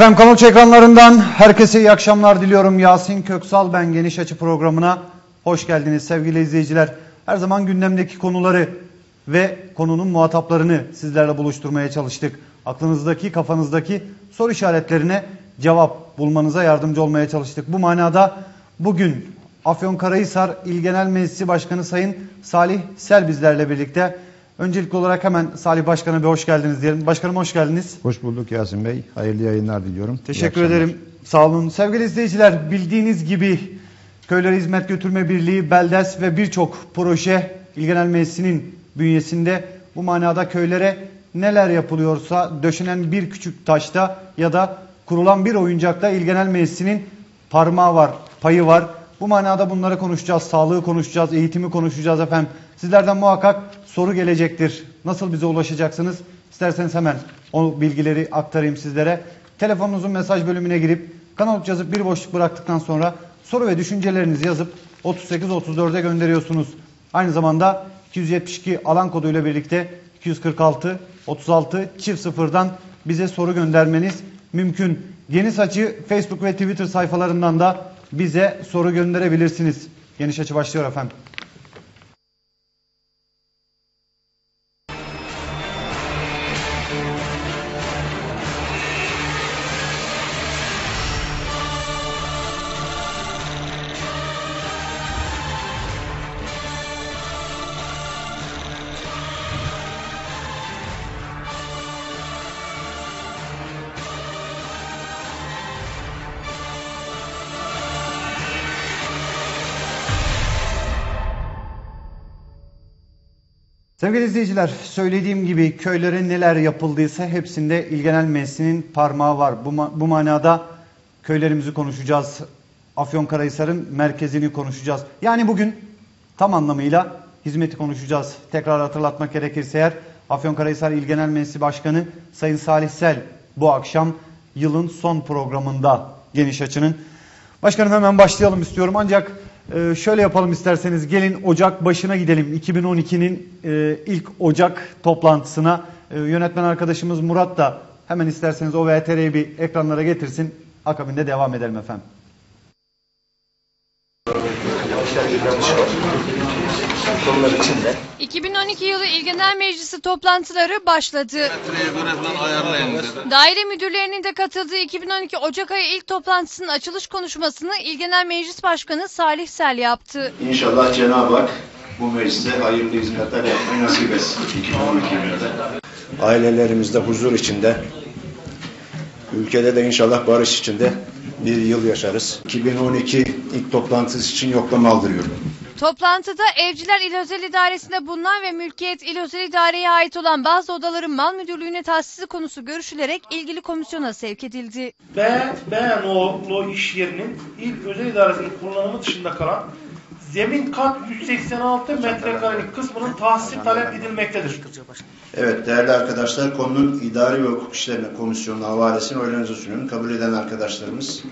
Efendim Kanoç ekranlarından herkese iyi akşamlar diliyorum. Yasin Köksal ben Geniş Açı programına hoş geldiniz sevgili izleyiciler. Her zaman gündemdeki konuları ve konunun muhataplarını sizlerle buluşturmaya çalıştık. Aklınızdaki, kafanızdaki soru işaretlerine cevap bulmanıza yardımcı olmaya çalıştık. Bu manada bugün Afyonkarahisar İl Genel Meclisi Başkanı Sayın Salih Sel bizlerle birlikte. Öncelikli olarak hemen Salih Başkan'a bir hoş geldiniz diyelim. Başkanım hoş geldiniz. Hoş bulduk Yasin Bey. Hayırlı yayınlar diliyorum. Teşekkür ederim. Sağ olun. Sevgili izleyiciler bildiğiniz gibi Köylere Hizmet Götürme Birliği, Beldes ve birçok proje İl Genel Meclisi'nin bünyesinde bu manada köylere neler yapılıyorsa döşenen bir küçük taşta ya da kurulan bir oyuncakta İl Genel Meclisi'nin parmağı var, payı var. Bu manada bunları konuşacağız, sağlığı konuşacağız, eğitimi konuşacağız efendim. Sizlerden muhakkak soru gelecektir. Nasıl bize ulaşacaksınız? İsterseniz hemen o bilgileri aktarayım sizlere. Telefonunuzun mesaj bölümüne girip kanal yazıp bir boşluk bıraktıktan sonra soru ve düşüncelerinizi yazıp 38-34'e gönderiyorsunuz. Aynı zamanda 272 alan koduyla birlikte 246 36 çift sıfırdan bize soru göndermeniz mümkün. Geniş Açı Facebook ve Twitter sayfalarından da bize soru gönderebilirsiniz. Geniş Açı başlıyor efendim. Sevgili izleyiciler, söylediğim gibi köylere neler yapıldıysa hepsinde İl Genel Meclisi'nin parmağı var. Bu, bu manada köylerimizi konuşacağız. Afyonkarahisar'ın merkezini konuşacağız. Yani bugün tam anlamıyla hizmeti konuşacağız. Tekrar hatırlatmak gerekirse eğer Afyonkarahisar İl Genel Meclisi Başkanı Sayın Salih Sel bu akşam yılın son programında geniş açının. Başkanım hemen başlayalım istiyorum ancak ee, şöyle yapalım isterseniz gelin Ocak başına gidelim. 2012'nin e, ilk Ocak toplantısına e, yönetmen arkadaşımız Murat da hemen isterseniz o VTR'yi bir ekranlara getirsin. Akabinde devam edelim efendim. Konular içinde. 2012 yılı İl Genel Meclisi toplantıları başladı. Daire müdürlerinin de katıldığı 2012 Ocak ayı ilk toplantısının açılış konuşmasını İl Genel Meclis Başkanı Salih Sel yaptı. İnşallah Cenab-ı Hak bu meclise hayırlı hizmetler yapmayı nasip etsin 2012 yılında. Ailelerimizde huzur içinde, ülkede de inşallah barış içinde bir yıl yaşarız. 2012 ilk toplantısı için yoklama aldırıyorum. Toplantıda Evciler İl Özel İdaresi'nde bulunan ve Mülkiyet İl Özel İdare'ye ait olan bazı odaların mal müdürlüğüne tahsisi konusu görüşülerek ilgili komisyona sevk edildi. B, B nolu iş yerinin il özel idaresinin kullanımı dışında kalan zemin kat 186 metrekarelik kısmının tahsisi talep edilmektedir. Evet değerli arkadaşlar konunun idari ve hukuk işlerine komisyonuna havalesini oylarınıza sunuyorum. Kabul eden arkadaşlarımız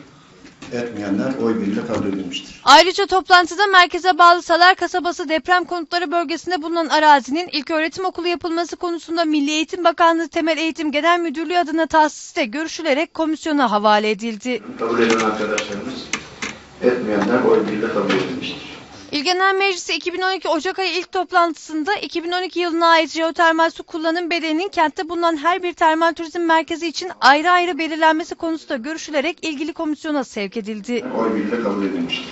etmeyenler oy birliğiyle kabul edilmiştir. Ayrıca toplantıda merkeze bağlı Salar Kasabası deprem konutları bölgesinde bulunan arazinin ilk öğretim okulu yapılması konusunda Milli Eğitim Bakanlığı Temel Eğitim Genel Müdürlüğü adına tahsisi de görüşülerek komisyona havale edildi. Kabul eden arkadaşlarımız etmeyenler oy birliğiyle kabul edilmiştir. İl Genel Meclisi 2012 Ocak ayı ilk toplantısında 2012 yılına ait jeotermal su kullanım bedelinin kentte bulunan her bir termal turizm merkezi için ayrı ayrı belirlenmesi konusunda görüşülerek ilgili komisyona sevk edildi. Oy birliğiyle kabul edilmiştir.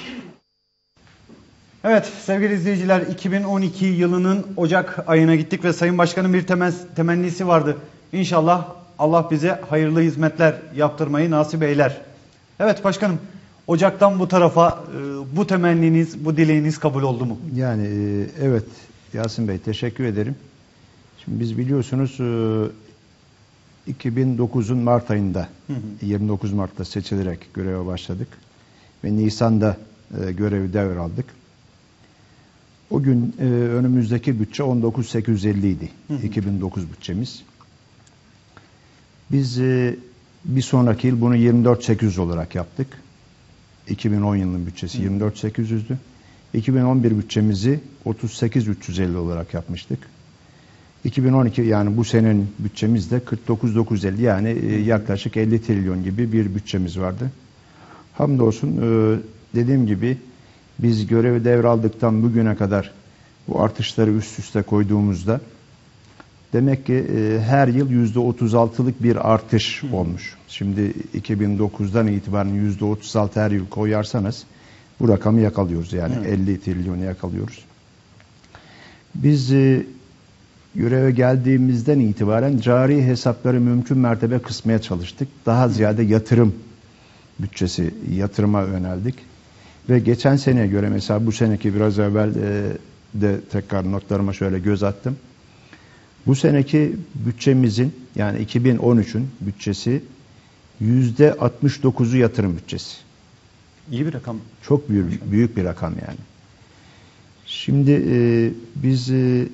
Evet sevgili izleyiciler 2012 yılının Ocak ayına gittik ve Sayın Başkan'ın bir temel, temennisi vardı. İnşallah Allah bize hayırlı hizmetler yaptırmayı nasip eyler. Evet başkanım Ocak'tan bu tarafa e, bu temenniniz, bu dileğiniz kabul oldu mu? Yani e, evet Yasin Bey teşekkür ederim. Şimdi biz biliyorsunuz e, 2009'un Mart ayında 29 Mart'ta seçilerek göreve başladık. Ve Nisan'da e, görevi devraldık. O gün e, önümüzdeki bütçe 19.850 idi. 2009 bütçemiz. Biz e, bir sonraki yıl bunu 24.800 olarak yaptık. 2010 yılının bütçesi 24.800'dü. 2011 bütçemizi 38.350 olarak yapmıştık. 2012 yani bu senenin bütçemiz de 49.950 yani e, yaklaşık 50 trilyon gibi bir bütçemiz vardı. Hamdolsun e, dediğim gibi biz görevi devraldıktan bugüne kadar bu artışları üst üste koyduğumuzda demek ki e, her yıl %36'lık bir artış olmuş. Şimdi 2009'dan itibaren %36 her yıl koyarsanız bu rakamı yakalıyoruz yani 50 trilyonu yakalıyoruz. Biz e, göreve geldiğimizden itibaren cari hesapları mümkün mertebe kısmaya çalıştık. Daha ziyade yatırım bütçesi, yatırıma yöneldik. Ve geçen seneye göre mesela bu seneki biraz evvel e, de tekrar notlarıma şöyle göz attım. Bu seneki bütçemizin yani 2013'ün bütçesi yüzde 69'u yatırım bütçesi. İyi bir rakam. Çok büyük, büyük bir rakam yani. Şimdi e, biz e,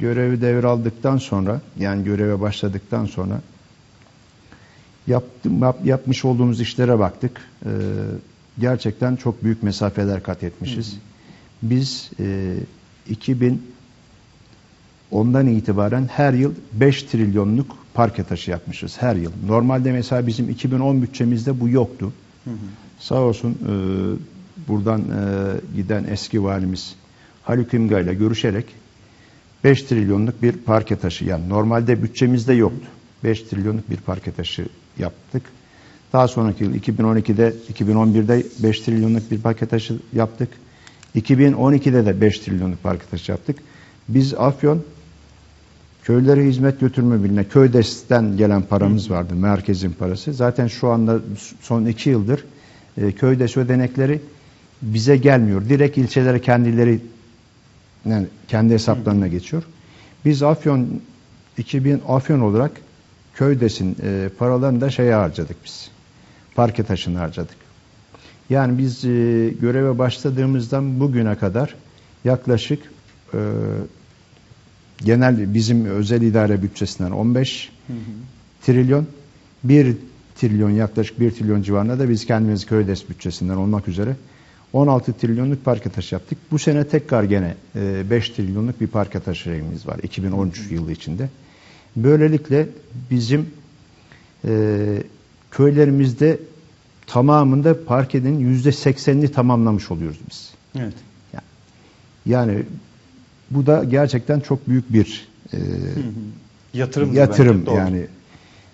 görevi devraldıktan sonra yani göreve başladıktan sonra yaptım, yap, yapmış olduğumuz işlere baktık. E, gerçekten çok büyük mesafeler kat etmişiz. Hı hı. Biz e, 2000 ondan itibaren her yıl 5 trilyonluk parke taşı yapmışız her yıl. Normalde mesela bizim 2010 bütçemizde bu yoktu. Hı hı. Sağ olsun e, buradan e, giden eski valimiz Haluk İmga ile görüşerek 5 trilyonluk bir parke taşı yani normalde bütçemizde yoktu. 5 trilyonluk bir parke taşı yaptık. Daha sonraki yıl 2012'de 2011'de 5 trilyonluk bir parke taşı yaptık. 2012'de de 5 trilyonluk parke taşı yaptık. Biz Afyon köylere hizmet götürme birliğine köydesten gelen paramız vardı. Merkezin parası. Zaten şu anda son iki yıldır e, köydes ödenekleri bize gelmiyor. Direkt ilçelere kendileri yani kendi hesaplarına geçiyor. Biz Afyon 2000 Afyon olarak köydesin e, paralarını da şeye harcadık biz. Parke taşını harcadık. Yani biz e, göreve başladığımızdan bugüne kadar yaklaşık e, genel bizim özel idare bütçesinden 15 hı hı. trilyon 1 trilyon yaklaşık 1 trilyon civarında da biz kendimiz köydes bütçesinden olmak üzere 16 trilyonluk parke taşı yaptık. Bu sene tekrar gene 5 e, trilyonluk bir parke taşıyımız var 2013 yılı içinde. Böylelikle bizim e, köylerimizde tamamında parkenin yüzde seksenini tamamlamış oluyoruz biz. Evet. Yani bu da gerçekten çok büyük bir e, yatırım. Yatırım bence, yani.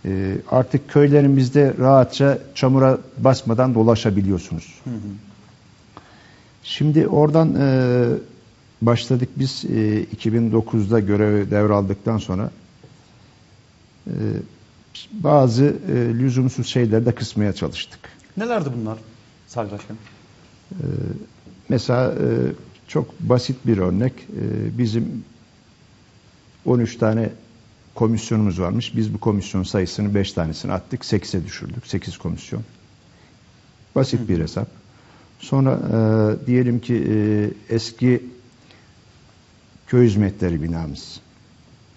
E, artık köylerimizde rahatça çamura basmadan dolaşabiliyorsunuz. Hı hı. Şimdi oradan e, başladık biz e, 2009'da görev devraldıktan sonra e, bazı e, lüzumsuz şeyleri de kısmaya çalıştık. Nelerdi bunlar Salih Başkan? E, mesela e, çok basit bir örnek. E, bizim 13 tane komisyonumuz varmış. Biz bu komisyon sayısını 5 tanesini attık. 8'e düşürdük. 8 komisyon. Basit bir hesap. Sonra e, diyelim ki e, eski köy hizmetleri binamız.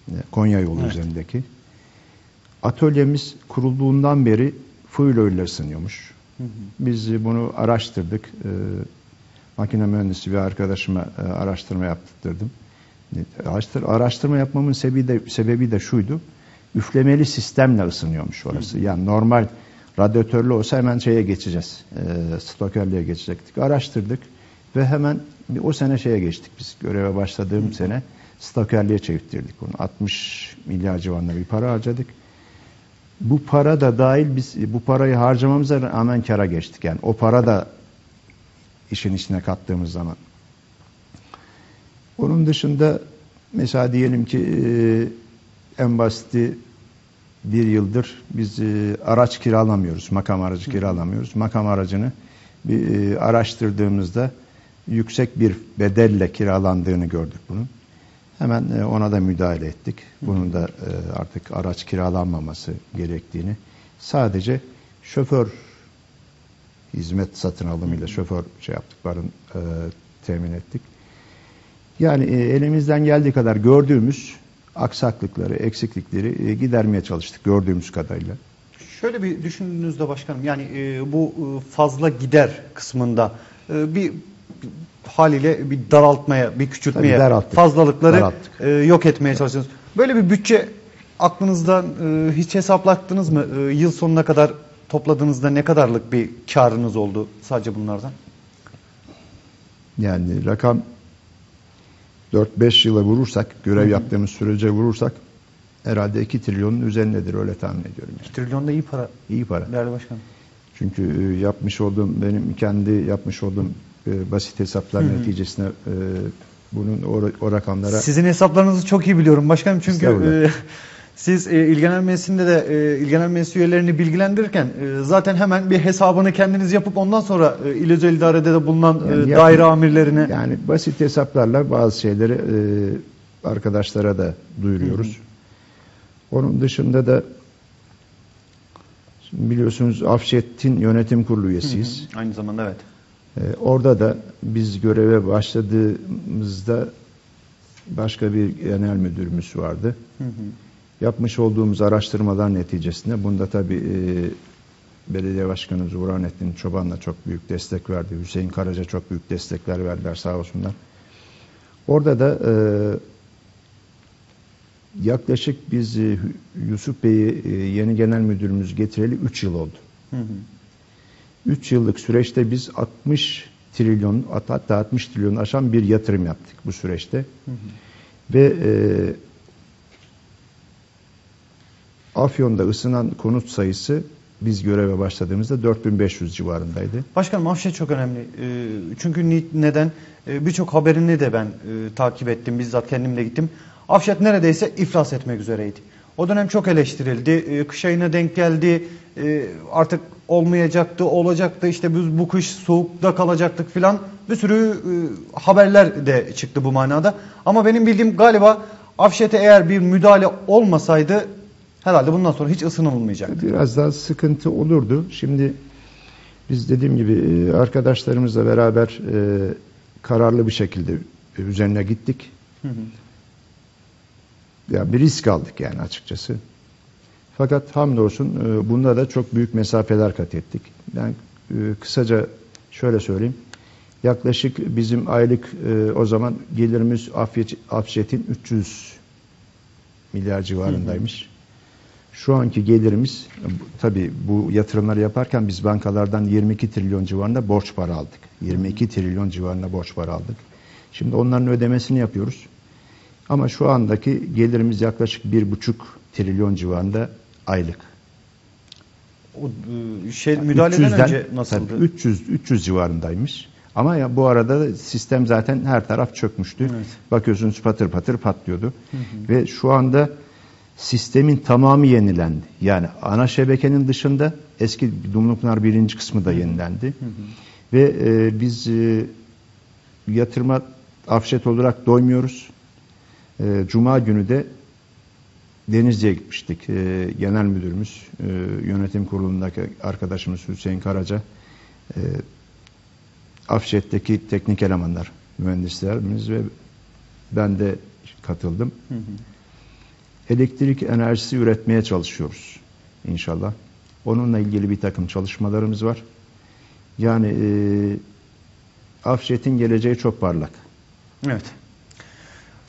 E, Konya yolu evet. üzerindeki. Atölyemiz kurulduğundan beri. Hı hı. Biz bunu araştırdık. E, makine mühendisi bir arkadaşıma e, araştırma yaptırdım. Araştır, araştırma yapmamın sebebi de, sebebi de şuydu. Üflemeli sistemle ısınıyormuş orası. Hı hı. Yani normal radyatörlü olsa hemen şeye geçeceğiz. E, stokerliğe geçecektik. Araştırdık ve hemen o sene şeye geçtik biz. Göreve başladığım hı. sene stokerliğe çevirttirdik onu. 60 milyar civarında bir para harcadık. Bu para da dahil biz bu parayı harcamamıza rağmen kara geçtik. Yani o para da işin içine kattığımız zaman. Onun dışında mesela diyelim ki e, en basiti bir yıldır biz e, araç kiralamıyoruz. Makam aracı kiralamıyoruz. Makam aracını bir, e, araştırdığımızda yüksek bir bedelle kiralandığını gördük bunun. Hemen e, ona da müdahale ettik. Bunun da e, artık araç kiralanmaması gerektiğini. Sadece şoför hizmet satın alımıyla şoför şey yaptık, barın e, temin ettik. Yani e, elimizden geldiği kadar gördüğümüz aksaklıkları, eksiklikleri e, gidermeye çalıştık gördüğümüz kadarıyla. Şöyle bir düşündüğünüzde başkanım yani e, bu e, fazla gider kısmında e, bir haliyle bir daraltmaya, bir küçültmeye, fazlalıkları e, yok etmeye çalışıyorsunuz. Böyle bir bütçe aklınızda e, hiç hesaplattınız mı? E, yıl sonuna kadar topladığınızda ne kadarlık bir karınız oldu sadece bunlardan? Yani rakam 4-5 yıla vurursak, görev yaptığımız sürece vurursak herhalde 2 trilyonun üzerindedir öyle tahmin ediyorum. Yani. 2 trilyon da iyi para İyi para. değerli başkanım. Çünkü e, yapmış olduğum, benim kendi yapmış olduğum e, basit hesaplar neticesinde e, bunun o, o rakamlara Sizin hesaplarınızı çok iyi biliyorum başkanım çünkü siz e, İlgenel Meclisi'nde de e, İlgenel Meclis üyelerini bilgilendirirken e, zaten hemen bir hesabını kendiniz yapıp ondan sonra e, İl Özel İdare'de de bulunan e, Yani daire yapın- amirlerine Yani basit hesaplarla bazı şeyleri e, arkadaşlara da duyuruyoruz. Onun dışında da biliyorsunuz Afşet'in yönetim kurulu üyesiyiz. aynı zamanda evet. E, orada da biz göreve başladığımızda başka bir genel müdürümüz vardı. Yapmış olduğumuz araştırmalar neticesinde bunda tabii e, belediye başkanımız Burhanettin Çoban da çok büyük destek verdi. Hüseyin Karaca çok büyük destekler verdiler sağ olsunlar. Orada da e, yaklaşık biz e, Yusuf Bey'i e, yeni genel müdürümüz getireli 3 yıl oldu. 3 yıllık süreçte biz 60 trilyon hatta 60 trilyon aşan bir yatırım yaptık bu süreçte. Ve e, Afyon'da ısınan konut sayısı biz göreve başladığımızda 4500 civarındaydı. Başkanım Afşet çok önemli. E, çünkü neden? E, Birçok haberini de ben e, takip ettim. Bizzat kendim de gittim. Afşet neredeyse iflas etmek üzereydi. O dönem çok eleştirildi. E, Kış ayına denk geldi. Artık olmayacaktı, olacaktı. İşte biz bu kış soğukta kalacaktık filan. Bir sürü e, haberler de çıktı bu manada. Ama benim bildiğim galiba Afşet'e eğer bir müdahale olmasaydı herhalde bundan sonra hiç ısınılmayacaktı. Biraz daha sıkıntı olurdu. Şimdi biz dediğim gibi e, arkadaşlarımızla beraber e, kararlı bir şekilde üzerine gittik. Ya bir risk aldık yani açıkçası. Fakat hamdolsun e, bunda da çok büyük mesafeler kat ettik. Ben e, kısaca şöyle söyleyeyim. Yaklaşık bizim aylık e, o zaman gelirimiz Afşet'in 300 milyar civarındaymış. Şu anki gelirimiz tabi bu yatırımları yaparken biz bankalardan 22 trilyon civarında borç para aldık. 22 trilyon civarında borç para aldık. Şimdi onların ödemesini yapıyoruz. Ama şu andaki gelirimiz yaklaşık 1,5 trilyon civarında aylık. O e, şey müdahaleden 300'den önce nasıldı? tabii 300 300 civarındaymış. Ama ya bu arada da sistem zaten her taraf çökmüştü. Evet. Bakıyorsunuz patır patır patlıyordu. Ve şu anda sistemin tamamı yenilendi. Yani ana şebekenin dışında eski Dumlupınar birinci kısmı da yenilendi. Ve e, biz e, yatırıma afşet olarak doymuyoruz. E, Cuma günü de Denizli'ye gitmiştik. E, genel müdürümüz, e, yönetim kurulundaki arkadaşımız Hüseyin Karaca, e, Afşet'teki teknik elemanlar, mühendislerimiz ve ben de katıldım. Elektrik enerjisi üretmeye çalışıyoruz inşallah. Onunla ilgili bir takım çalışmalarımız var. Yani e, Afşet'in geleceği çok parlak. Evet.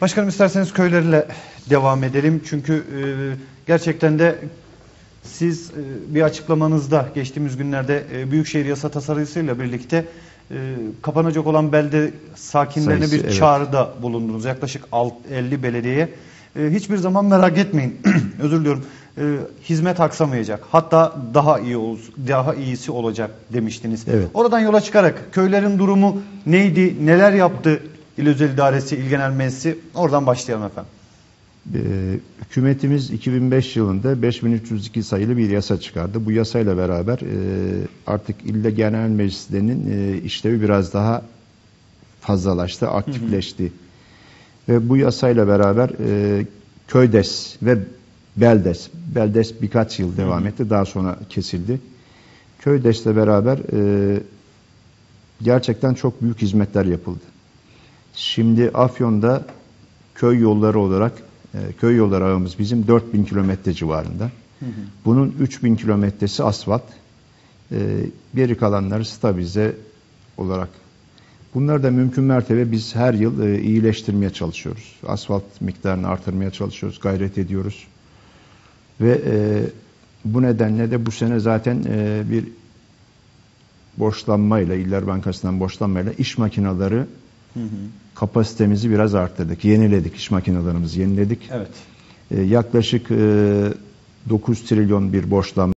Başkanım isterseniz köylerle devam edelim. Çünkü e, gerçekten de siz e, bir açıklamanızda geçtiğimiz günlerde e, Büyükşehir Yasa Tasarısı'yla birlikte e, kapanacak olan belde sakinlerine Sayısı, bir evet. çağrıda bulundunuz. Yaklaşık alt- 50 belediyeye. E, hiçbir zaman merak etmeyin. Özür diliyorum. E, hizmet aksamayacak. Hatta daha iyi ol, daha iyisi olacak demiştiniz. Evet. Oradan yola çıkarak köylerin durumu neydi? Neler yaptı İl Özel İdaresi, İl Genel Meclisi? Oradan başlayalım efendim. Ee, hükümetimiz 2005 yılında 5302 sayılı bir yasa çıkardı. Bu yasayla beraber e, artık ilde genel meclislerinin e, işlevi biraz daha fazlalaştı, aktifleşti. Ve bu yasayla beraber e, köydes ve beldes, beldes birkaç yıl devam etti, daha sonra kesildi. Köydes'le beraber e, gerçekten çok büyük hizmetler yapıldı. Şimdi Afyon'da köy yolları olarak e, köy yolları ağımız bizim 4000 kilometre civarında. Bunun 3000 kilometresi asfalt. E, geri kalanları stabilize olarak Bunları da mümkün mertebe biz her yıl e, iyileştirmeye çalışıyoruz. Asfalt miktarını artırmaya çalışıyoruz, gayret ediyoruz. Ve e, bu nedenle de bu sene zaten e, bir borçlanmayla, İller Bankası'ndan borçlanmayla iş makineleri kapasitemizi biraz arttırdık. Yeniledik, iş makinelerimizi yeniledik. Evet. E, yaklaşık e, 9 trilyon bir borçlanma